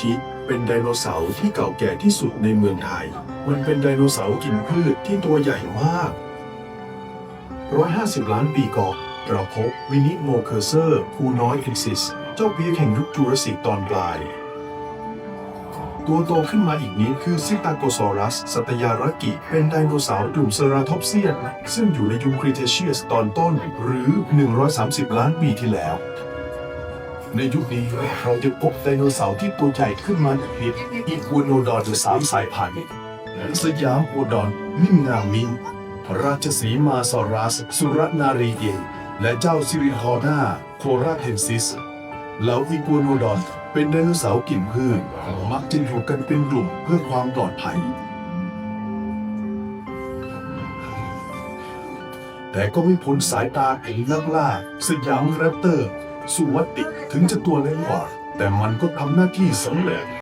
ชิ เป็นไดโนเสาร์ที่เก่าแก่ที่สุดในเมืองไทย มันเป็นไดโนเสาร์กินพืชที่ตัวใหญ่มาก 150 ล้านปีก่อนเราพบวินิโมเคอร์เซอร์พูน้อยเอ็นซิส เจ้าเปียกแห่งยุคจูราสสิกตอนปลาย ตัวโตขึ้นมาอีกนิดคือซิตาโกซอรัส สัตยารกิ เป็นไดโนเสาร์กลุ่มเซราทอปเซียน ซึ่งอยู่ในยุคครีเทเชียสตอนต้น หรือ 130 ล้านปีที่แล้ว ในยุคนี้เราจะพบไดโนเสาร์ที่ตัวใหญ่ขึ้นมาอีกนิดอีกัวโนดอนสามสายพันธุ์สยามโอดอนมิ่งงามมิงราชสีมาซอรัส สุรนารีเองและเจ้าซิริคอนาโคราเทนซิส เหล่าอีกัวโนดอนเป็นไดโนเสาร์กินพืชมักจะอยู่กันเป็นกลุ่มเพื่อความปลอดภัย แต่ก็ไม่พ้นสายตาแห่งนักล่าสยามแรปเตอร์ สุวัตติถึงจะตัวเล็กกว่า แต่มันก็ทำหน้าที่สำเร็จ